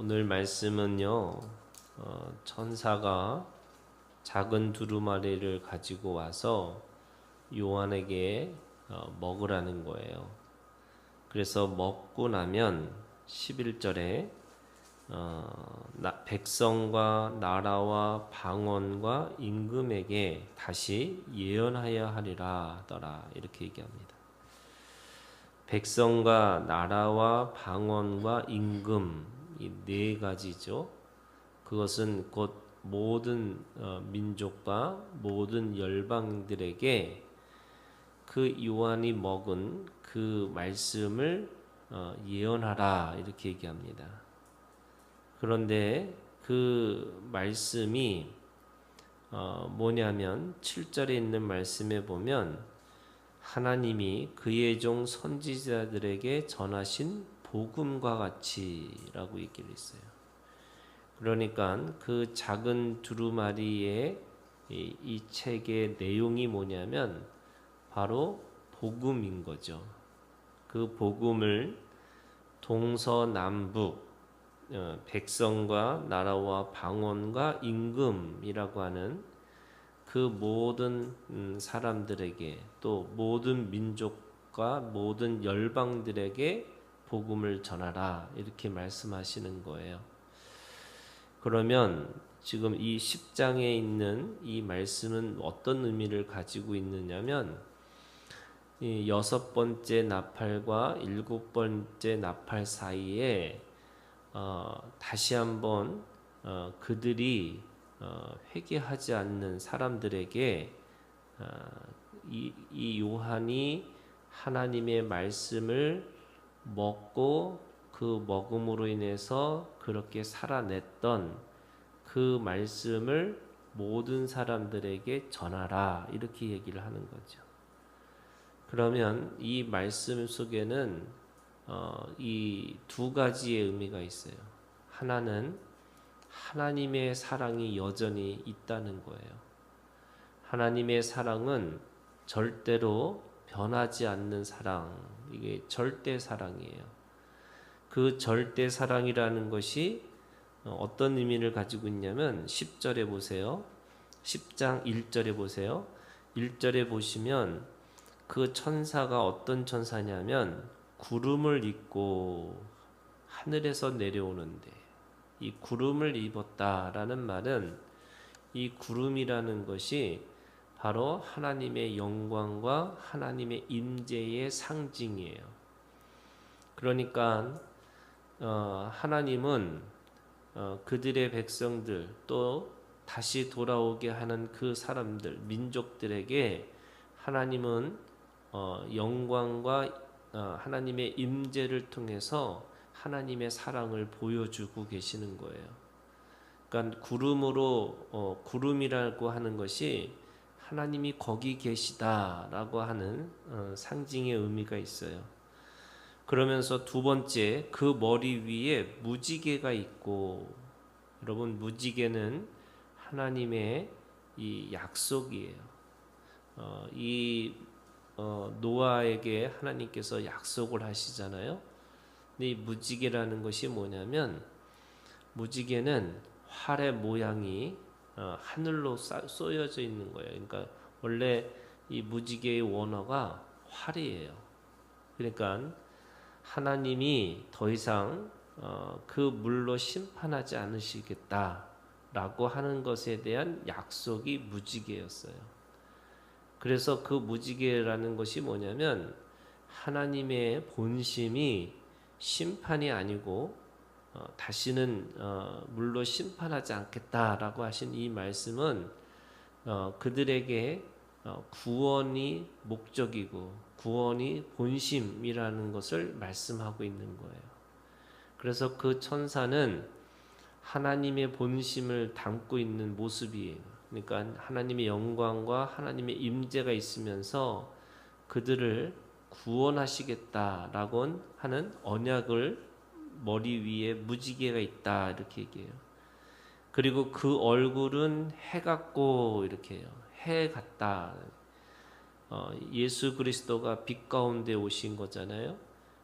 오늘 말씀은요, 어, 천사가 작은 두루마리를 가지고 와서 요한에게 어, 먹으라는 거예요. 그래서 먹고 나면 11절에 어, 나, 백성과 나라와 방언과 임금에게 다시 예언하여 하리라 하더라 이렇게 얘기합니다. 백성과 나라와 방언과 임금 이 네 가지죠. 그것은 곧 모든 어, 민족과 모든 열방들에게 그 요한이 먹은 그 말씀을 어, 예언하라 이렇게 얘기합니다. 그런데 그 말씀이 어, 뭐냐면 7절에 있는 말씀에 보면 하나님이 그의 종 선지자들에게 전하신 복음과 같이라고 얘기를 했어요. 그러니까 그 작은 두루마리의 이, 이 책의 내용이 뭐냐면 바로 복음인 거죠. 그 복음을 동서남북 어, 백성과 나라와 방언과 임금이라고 하는 그 모든 음, 사람들에게 또 모든 민족과 모든 열방들에게 복음을 전하라 이렇게 말씀하시는 거예요. 그러면 지금 이 10장에 있는 이 말씀은 어떤 의미를 가지고 있느냐면 이 여섯 번째 나팔과 일곱 번째 나팔 사이에 어, 다시 한번 어, 그들이 어, 회개하지 않는 사람들에게 어, 이, 이 요한이 하나님의 말씀을 먹고 그 먹음으로 인해서 그렇게 살아냈던 그 말씀을 모든 사람들에게 전하라 이렇게 얘기를 하는 거죠. 그러면 이 말씀 속에는 어, 이 두 가지의 의미가 있어요. 하나는 하나님의 사랑이 여전히 있다는 거예요. 하나님의 사랑은 절대로 변하지 않는 사랑, 이게 절대 사랑이에요. 그 절대 사랑이라는 것이 어떤 의미를 가지고 있냐면 10절에 보세요. 10장 1절에 보세요. 1절에 보시면 그 천사가 어떤 천사냐면 구름을 입고 하늘에서 내려오는데 이 구름을 입었다라는 말은 이 구름이라는 것이 바로 하나님의 영광과 하나님의 임재의 상징이에요. 그러니까 어, 하나님은 어, 그들의 백성들 또 다시 돌아오게 하는 그 사람들 민족들에게 하나님은 어, 영광과 어, 하나님의 임재를 통해서 하나님의 사랑을 보여주고 계시는 거예요. 그러니까 구름으로 어, 구름이라고 하는 것이 하나님이 거기 계시다라고 하는 어, 상징의 의미가 있어요. 그러면서 두 번째 그 머리 위에 무지개가 있고 여러분 무지개는 하나님의 이 약속이에요. 어, 이 어, 노아에게 하나님께서 약속을 하시잖아요. 근데 이 무지개라는 것이 뭐냐면 무지개는 활의 모양이 어, 하늘로 쏘여져 있는 거예요. 그러니까 원래 이 무지개의 원어가 활이에요. 그러니까 하나님이 더 이상 어, 그 물로 심판하지 않으시겠다라고 하는 것에 대한 약속이 무지개였어요. 그래서 그 무지개라는 것이 뭐냐면 하나님의 본심이 심판이 아니고 어, 다시는 어, 물로 심판하지 않겠다라고 하신 이 말씀은 어, 그들에게 어, 구원이 목적이고 구원이 본심이라는 것을 말씀하고 있는 거예요. 그래서 그 천사는 하나님의 본심을 담고 있는 모습이에요. 그러니까 하나님의 영광과 하나님의 임재가 있으면서 그들을 구원하시겠다라고 하는 언약을 머리 위에 무지개가 있다 이렇게 얘기해요. 그리고 그 얼굴은 해 같고 이렇게 해요. 해 같다. 어, 예수 그리스도가 빛 가운데 오신 거잖아요.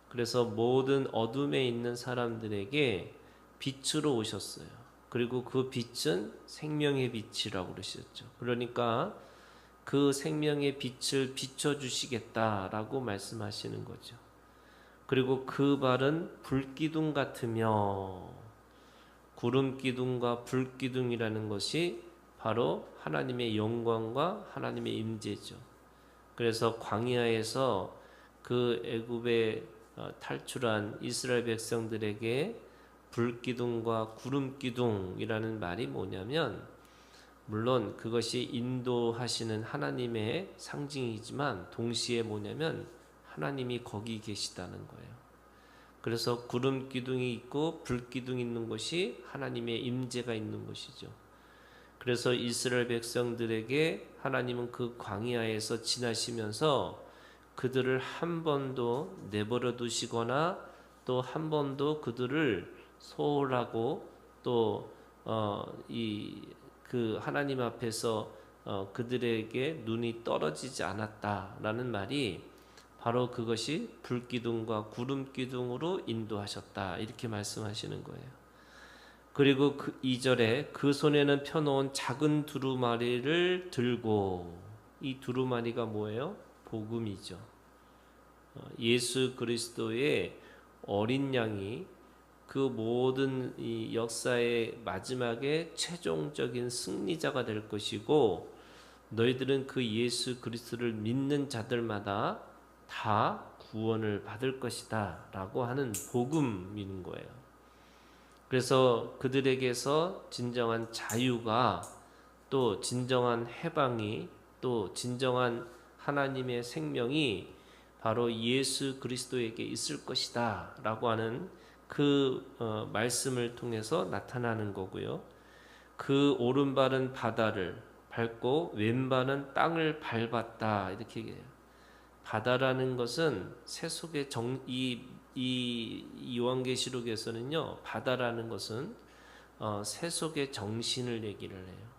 그래서 모든 어둠에 있는 사람들에게 빛으로 오셨어요. 그리고 그 빛은 생명의 빛이라고 그러셨죠. 그러니까 그 생명의 빛을 비춰 주시겠다라고 말씀하시는 거죠. 그리고 그 발은 불기둥 같으며 구름 기둥과 불 기둥이라는 것이 바로 하나님의 영광과 하나님의 임재죠. 그래서 광야에서 그 애굽에 어, 탈출한 이스라엘 백성들에게 불기둥과 구름기둥이라는 말이 뭐냐면 물론 그것이 인도하시는 하나님의 상징이지만 동시에 뭐냐면 하나님이 거기 계시다는 거예요. 그래서 구름 기둥이 있고 불 기둥이 있는 곳이 하나님의 임재가 있는 곳이죠. 그래서 이스라엘 백성들에게 하나님은 그 광야에서 지나시면서 그들을 한 번도 내버려 두시거나 또 한 번도 그들을 소홀하고 또이 그 하나님 앞에서 어 그들에게 눈이 떨어지지 않았다라는 말이 바로 그것이 불기둥과 구름기둥으로 인도하셨다 이렇게 말씀하시는 거예요. 그리고 그 2절에 그 손에는 펴놓은 작은 두루마리를 들고 이 두루마리가 뭐예요? 복음이죠. 어, 예수 그리스도의 어린 양이 그 모든 이 역사의 마지막에 최종적인 승리자가 될 것이고 너희들은 그 예수 그리스도를 믿는 자들마다 다 구원을 받을 것이다 라고 하는 복음인 거예요. 그래서 그들에게서 진정한 자유가 또 진정한 해방이 또 진정한 하나님의 생명이 바로 예수 그리스도에게 있을 것이다 라고 하는 그 어, 말씀을 통해서 나타나는 거고요. 그 오른발은 바다를 밟고 왼발은 땅을 밟았다 이렇게 얘기해요. 바다라는 것은 세속의 정, 이, 이 요한계시록에서는요, 바다라는 것은 어, 세속의 정신을 얘기를 해요.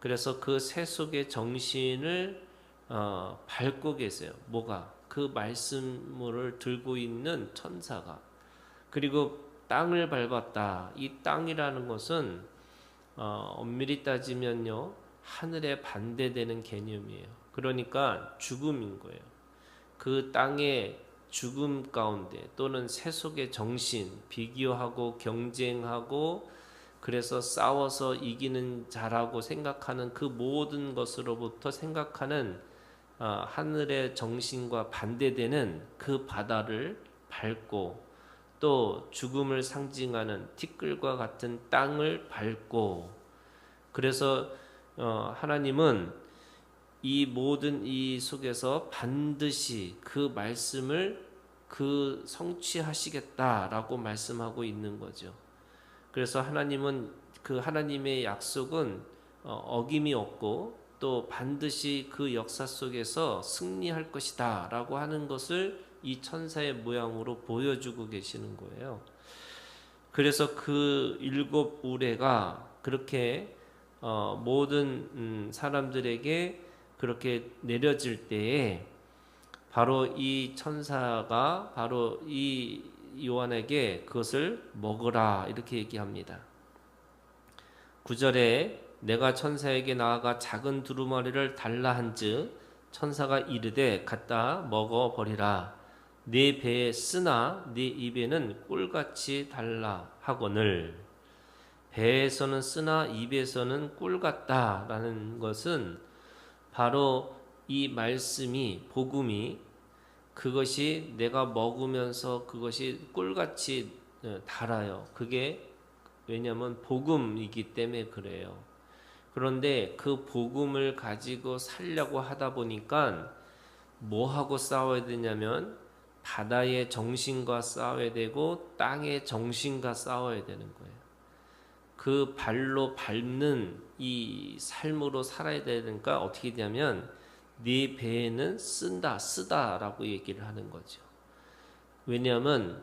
그래서 그 세속의 정신을 어, 밟고 계세요. 뭐가? 그 말씀을 들고 있는 천사가. 그리고 땅을 밟았다. 이 땅이라는 것은 어, 엄밀히 따지면요, 하늘에 반대되는 개념이에요. 그러니까 죽음인 거예요. 그 땅의 죽음 가운데 또는 세속의 정신, 비교하고 경쟁하고 그래서 싸워서 이기는 자라고 생각하는 그 모든 것으로부터 생각하는 어, 하늘의 정신과 반대되는 그 바다를 밟고 또 죽음을 상징하는 티끌과 같은 땅을 밟고 그래서 어, 하나님은 이 모든 이 속에서 반드시 그 말씀을 그 성취하시겠다라고 말씀하고 있는 거죠. 그래서 하나님은 그 하나님의 약속은 어, 어김이 없고 또 반드시 그 역사 속에서 승리할 것이다 라고 하는 것을 이 천사의 모양으로 보여주고 계시는 거예요. 그래서 그 일곱 우레가 그렇게 어, 모든 음, 사람들에게 그렇게 내려질 때에 바로 이 천사가 바로 이 요한에게 그것을 먹으라 이렇게 얘기합니다. 9절에 내가 천사에게 나아가 작은 두루마리를 달라 한즉 천사가 이르되 갖다 먹어 버리라 네 배에 쓰나 네 입에는 꿀같이 달라 하거늘 배에서는 쓰나 입에서는 꿀 같다라는 것은 바로 이 말씀이 복음이 그것이 내가 먹으면서 그것이 꿀같이 어, 달아요. 그게 왜냐하면 복음이기 때문에 그래요. 그런데 그 복음을 가지고 살려고 하다 보니까 뭐 하고 싸워야 되냐면 바다의 정신과 싸워야 되고 땅의 정신과 싸워야 되는 거예요. 그 발로 밟는 이 삶으로 살아야 되니까 어떻게 되냐면 네 배에는 쓴다 쓰다라고 얘기를 하는 거죠. 왜냐하면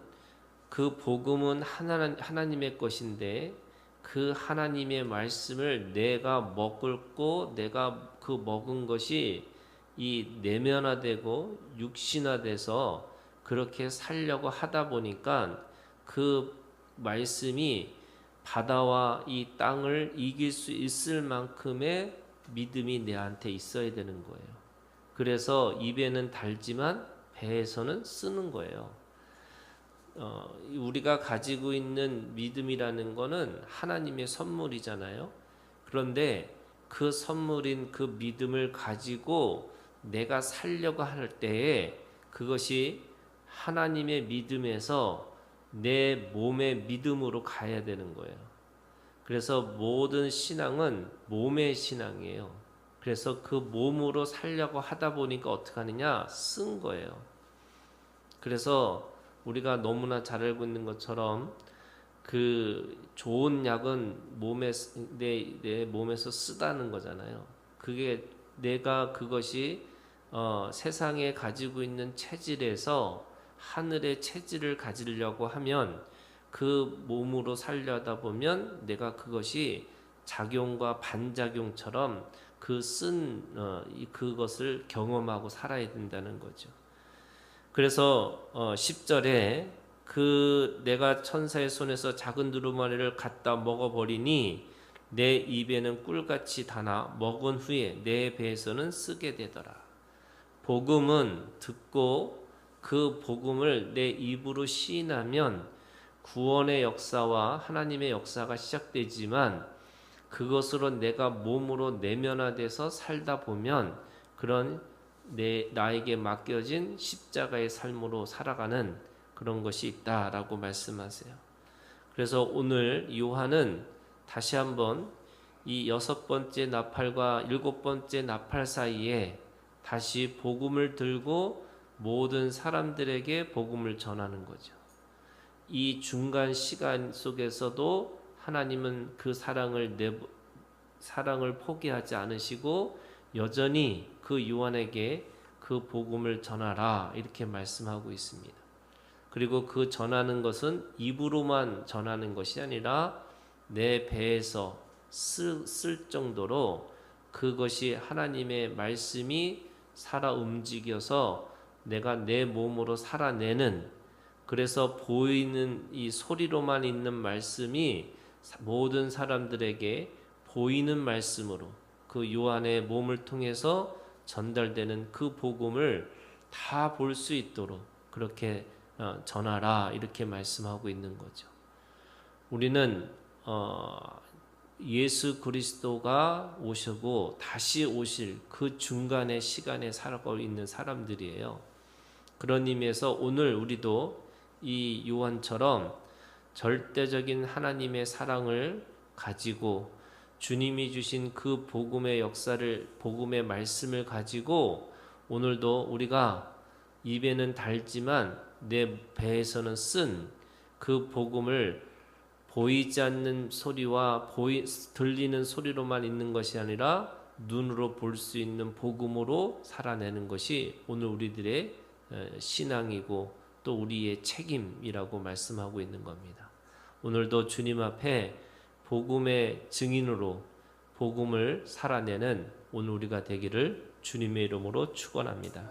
그 복음은 하나, 하나님의 것인데 그 하나님의 말씀을 내가 먹고 내가 그 먹은 것이 이 내면화되고 육신화돼서 그렇게 살려고 하다 보니까 그 말씀이 바다와 이 땅을 이길 수 있을 만큼의 믿음이 내한테 있어야 되는 거예요. 그래서 입에는 달지만 배에서는 쓰는 거예요. 어, 우리가 가지고 있는 믿음이라는 거는 하나님의 선물이잖아요. 그런데 그 선물인 그 믿음을 가지고 내가 살려고 할 때에 그것이 하나님의 믿음에서 내 몸의 믿음으로 가야 되는 거예요. 그래서 모든 신앙은 몸의 신앙이에요. 그래서 그 몸으로 살려고 하다 보니까 어떻게 하느냐? 쓴 거예요. 그래서 우리가 너무나 잘 알고 있는 것처럼 그 좋은 약은 몸에 내, 내 몸에서 쓰다는 거잖아요. 그게 내가 그것이 어, 세상에 가지고 있는 체질에서 하늘의 체질을 가지려고 하면 그 몸으로 살려다 보면 내가 그것이 작용과 반작용처럼 그쓴 어, 그것을 경험하고 살아야 된다는 거죠. 그래서 어 10절에 그 내가 천사의 손에서 작은 두루마리를 갖다 먹어버리니 내 입에는 꿀같이 다나 먹은 후에 내 배에서는 쓰게 되더라. 복음은 듣고 그 복음을 내 입으로 시인하면 구원의 역사와 하나님의 역사가 시작되지만 그것으로 내가 몸으로 내면화돼서 살다 보면 그런 내 나에게 맡겨진 십자가의 삶으로 살아가는 그런 것이 있다라고 말씀하세요. 그래서 오늘 요한은 다시 한번 이 여섯 번째 나팔과 일곱 번째 나팔 사이에 다시 복음을 들고 모든 사람들에게 복음을 전하는 거죠. 이 중간 시간 속에서도 하나님은 그 사랑을 내 사랑을 포기하지 않으시고 여전히 그 요한에게 그 복음을 전하라 이렇게 말씀하고 있습니다. 그리고 그 전하는 것은 입으로만 전하는 것이 아니라 내 배에서 쓸, 쓸 정도로 그것이 하나님의 말씀이 살아 움직여서 내가 내 몸으로 살아내는 그래서 보이는 이 소리로만 있는 말씀이 모든 사람들에게 보이는 말씀으로 그 요한의 몸을 통해서 전달되는 그 복음을 다 볼 수 있도록 그렇게 어, 전하라 이렇게 말씀하고 있는 거죠. 우리는 어, 예수 그리스도가 오시고 다시 오실 그 중간의 시간에 살아가고 있는 사람들이에요. 그런 의미에서 오늘 우리도 이 요한처럼 절대적인 하나님의 사랑을 가지고 주님이 주신 그 복음의 역사를 복음의 말씀을 가지고 오늘도 우리가 입에는 달지만 내 배에서는 쓴 그 복음을 보이지 않는 소리와 보이, 들리는 소리로만 있는 것이 아니라 눈으로 볼 수 있는 복음으로 살아내는 것이 오늘 우리들의 신앙이고 또 우리의 책임이라고 말씀하고 있는 겁니다. 오늘도 주님 앞에 복음의 증인으로 복음을 살아내는 오늘 우리가 되기를 주님의 이름으로 축원합니다.